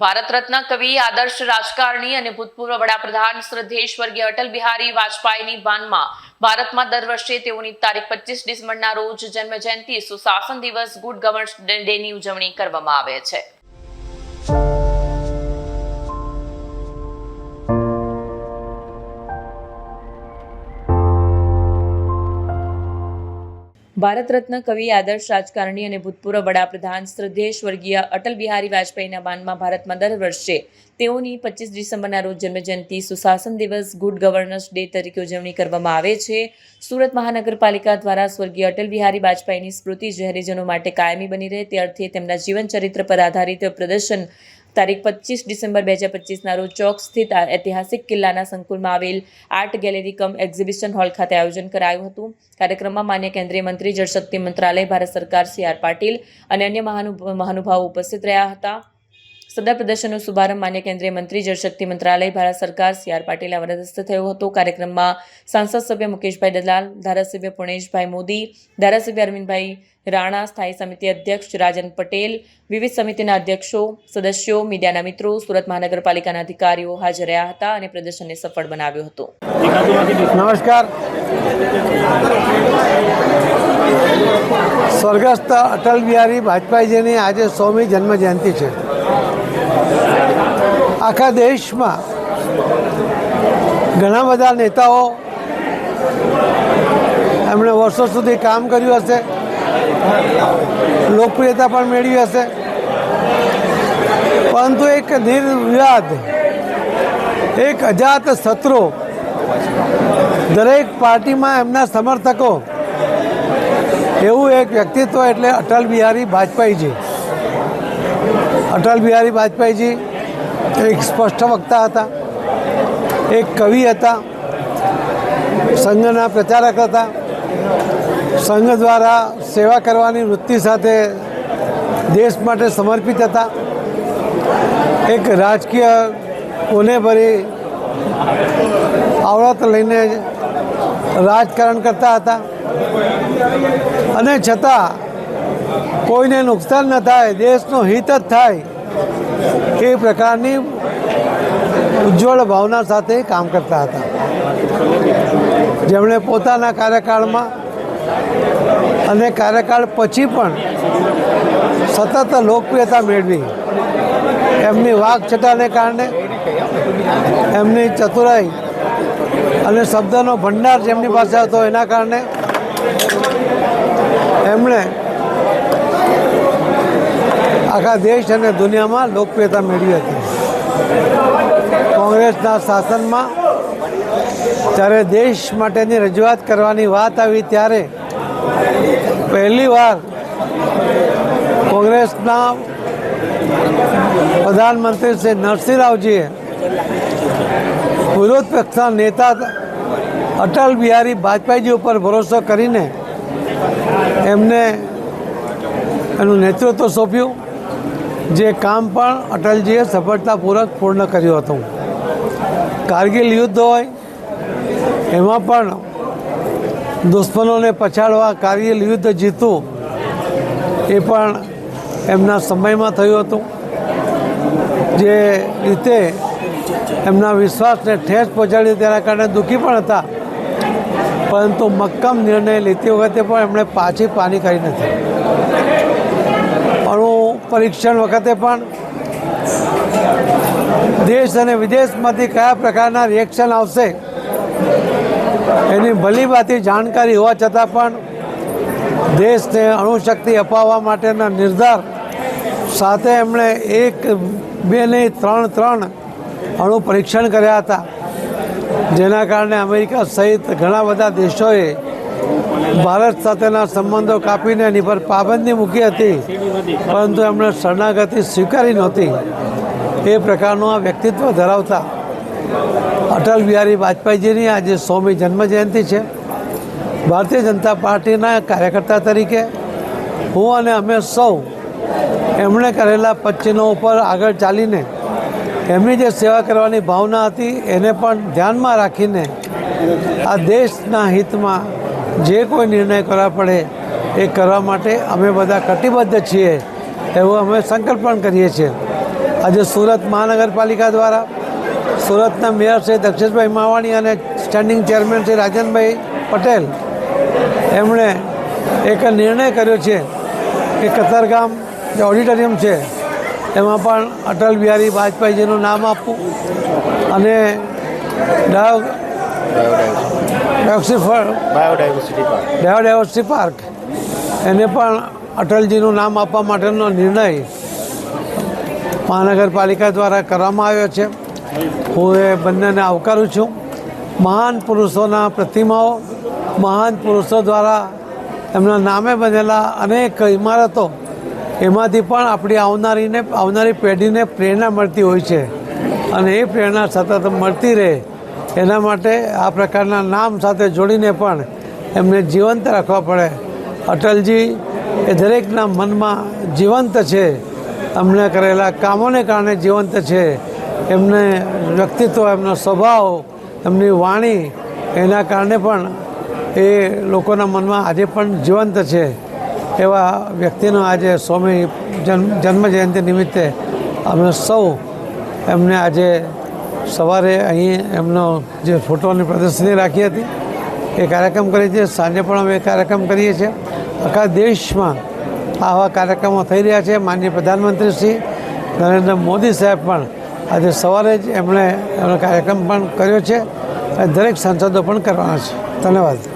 ભારત રત્ન કવિ, આદર્શ રાજકારણી અને ભૂતપૂર્વ વડાપ્રધાન શ્રદ્ધેય સ્વર્ગીય અટલ બિહારી વાજપેયીની બાનમાં ભારતમાં દર વર્ષે તેઓની તારીખ પચીસ ડિસેમ્બરના રોજ જન્મ જયંતિ સુશાસન દિવસ ગુડ ગવર્નન્સ ડેની ઉજવણી કરવામાં આવે છે. ભારત રત્ન કવિ, આદર્શ રાજકારણી અને ભૂતપૂર્વ વડાપ્રધાન શ્રદ્ધેય સ્વર્ગીય અટલ બિહારી વાજપેયીના માનમાં ભારતમાં દર વર્ષે તેઓની પચીસ ડિસેમ્બરના રોજ જન્મજયંતિ, સુશાસન દિવસ, ગુડ ગવર્નન્સ ડે તરીકે ઉજવણી કરવામાં આવે છે. સુરત મહાનગરપાલિકા દ્વારા સ્વર્ગીય અટલ બિહારી વાજપેયીની સ્મૃતિ શહેરીજનો માટે કાયમી બની રહે, તે અર્થે તેમના જીવન ચરિત્ર પર આધારિત પ્રદર્શન તારીખ પચીસ ડિસેમ્બર બે હજાર પચીસના રોજ ચોક સ્થિત ઐતિહાસિક કિલ્લાના સંકુલમાં આવેલ art gallery cum exhibition hall ખાતે આયોજન કરાયું હતું. કાર્યક્રમમાં માન્ય કેન્દ્રીય મંત્રી, જળશક્તિ મંત્રાલય, ભારત સરકાર, સી આર પાટીલ અને અન્ય મહાનુ મહાનુભાવો ઉપસ્થિત રહ્યા હતા. સદર પ્રદર્શનનો શુભારંભ માન્ય કેન્દ્રીય મંત્રી, જળશક્તિ મંત્રાલય, ભારત સરકાર, સી. આર. પાટીલ વરદસ્ત થયો હતો. કાર્યક્રમમાં સાંસદ સભ્ય મુકેશભાઈ દલાલ, ધારાસભ્ય પુણેશભાઈ મોદી, ધારાસભ્ય અરવિંદભાઈ રાણા, સ્થાયી સમિતિ અધ્યક્ષ રાજન પટેલ, વિવિધ સમિતિના અધ્યક્ષો, સદસ્યો, મીડિયાના મિત્રો, સુરત મહાનગરપાલિકાના અધિકારીઓ હાજર રહ્યા હતા અને પ્રદર્શનને સફળ બનાવ્યો હતો. નમસ્કાર. સ્વર્ગસ્થ અટલ બિહારી વાજપેયીજીની આજે સોમી જન્મ જયંતિ છે. આખા દેશમાં ઘણા બધા નેતાઓ એમણે વર્ષો સુધી કામ કર્યું હશે. લોકપ્રિયતા પણ મેળવી હશે. પરંતુ એક નિર્વિવાદ એક અજાત શત્રુ દરેક પાર્ટીમાં એમના સમર્થકો, એવું એક વ્યક્તિત્વ એટલે અટલ બિહારી વાજપેયીજી. અટલ બિહારી વાજપેયીજી એક સ્પષ્ટ વક્તા હતા, એક કવિ હતા, સંઘના પ્રચારક હતા, સંઘ દ્વારા સેવા કરવાની વૃત્તિ સાથે દેશ માટે સમર્પિત હતા. એક રાજકીય કોને ભરી આવડત લઈને રાજકારણ કરતા હતા. અને છતાં કોઈને નુકસાન ન થાય, દેશનું હિત જ થાય. એ પ્રકારની ઉજ્જવળ ભાવના સાથે કામ કરતા હતા. જેમણે પોતાના કાર્યકાળમાં અને કાર્યકાળ પછી પણ સતત લોકપ્રિયતા મેળવી. એમની વાકછટાને કારણે એમની ચતુરાઈ અને શબ્દનો ભંડાર જેમની પાસે હતો એના કારણે એમણે આખા દેશ અને દુનિયામાં લોકપ્રિયતા મેળવી હતી. કોંગ્રેસના શાસનમાં જ્યારે દેશ માટેની રજૂઆત કરવાની વાત આવી ત્યારે પહેલીવાર કોંગ્રેસના પ્રધાનમંત્રી શ્રી નરસિંહ રાવજીએ વિરોધ પક્ષના નેતા અટલ બિહારી વાજપેયીજી ઉપર ભરોસો કરીને એમને એનું નેતૃત્વ સોંપ્યું. જે કામ પણ અટલજીએ સફળતાપૂર્વક પૂર્ણ કર્યું હતું. કારગિલ યુદ્ધ હોય, એમાં પણ દુશ્મનોને પછાડવા કારગિલ યુદ્ધ જીતવું એ પણ એમના સમયમાં થયું હતું. જે રીતે એમના વિશ્વાસને ઠેસ પહોંચાડી તેના કારણે દુઃખી પણ હતા. પરંતુ મક્કમ નિર્ણય લેતી વખતે પણ એમણે પાછી પાની કરી નથી. પરીક્ષણ વખતે પણ દેશ અને વિદેશમાંથી કયા પ્રકારના રિએક્શન આવશે એની ભલીભાતી જાણકારી હોવા છતાં પણ દેશને અણુશક્તિ અપાવવા માટેના નિર્ધાર સાથે એમણે એક, બે નહીં, ત્રણ ત્રણ અણુ પરીક્ષણ કર્યા હતા. જેના કારણે અમેરિકા સહિત ઘણા બધા દેશોએ ભારત સાથેના સંબંધો કાપીને એની પર પાબંદી મૂકી હતી. પરંતુ એમણે શરણાગતિ સ્વીકારી નહોતી. એ પ્રકારનું આ વ્યક્તિત્વ ધરાવતા અટલ બિહારી વાજપેયીજીની આજે સોમી જન્મજયંતિ છે. ભારતીય જનતા પાર્ટીના કાર્યકર્તા તરીકે હું અને અમે સૌ એમણે કરેલા પચ્ચીનો ઉપર આગળ ચાલીને એમની જે સેવા કરવાની ભાવના હતી, એને પણ ધ્યાનમાં રાખીને આ દેશના હિતમાં જે કોઈ નિર્ણય કરવા પડે એ કરવા માટે અમે બધા કટિબદ્ધ છીએ એવું અમે સંકલ્પ પણ કરીએ છીએ. આજે સુરત મહાનગરપાલિકા દ્વારા સુરતના મેયર શ્રી દક્ષેશભાઈ માવાણી અને સ્ટેન્ડિંગ ચેરમેન શ્રી રાજનભાઈ પટેલ એમણે એક નિર્ણય કર્યો છે કે કતારગામ જે ઓડિટોરિયમ છે, એમાં પણ અટલ બિહારી વાજપેયીજીનું નામ આપવું અને ડાયો ડાયોક્સિફર બાયોડાયવર્સિટી પાર્ક બાયોડાયવર્સિટી પાર્ક એને પણ અટલજીનું નામ આપવા માટેનો નિર્ણય મહાનગરપાલિકા દ્વારા કરવામાં આવ્યો છે. હું એ બંનેને આવકારું છું. મહાન પુરુષોના પ્રતિમાઓ મહાન પુરુષો દ્વારા એમના નામે બનેલા અનેક ઇમારતો એમાંથી પણ આપણી આવનારીને આવનારી પેઢીને પ્રેરણા મળતી હોય છે. અને એ પ્રેરણા સતત મળતી રહે. એના માટે આ પ્રકારના નામ સાથે જોડીને પણ એમને જીવંત રાખવા પડે. અટલજી, એ દરેકના મનમાં જીવંત છે. એમણે કરેલા કામોને કારણે જીવંત છે. એમને વ્યક્તિત્વ, એમનો સ્વભાવ, એમની વાણી, એના કારણે પણ એ લોકોના મનમાં આજે પણ જીવંત છે. એવા વ્યક્તિનો આજે સ્વામી જન્મ જન્મજયંતિ નિમિત્તે અમે સૌ એમને આજે સવારે અહીં એમનો જે ફોટોની પ્રદર્શની રાખી હતી, એ કાર્યક્રમ કરીએ છીએ. સાંજે પણ અમે કાર્યક્રમ કરીએ છીએ. આખા દેશમાં આવા કાર્યક્રમો થઈ રહ્યા છે. માનનીય પ્રધાનમંત્રી શ્રી નરેન્દ્ર મોદી સાહેબ પણ આજે સવારે જ એમણે એમનો કાર્યક્રમ પણ કર્યો છે અને દરેક સાંસદો પણ કરવાના છે. ધન્યવાદ.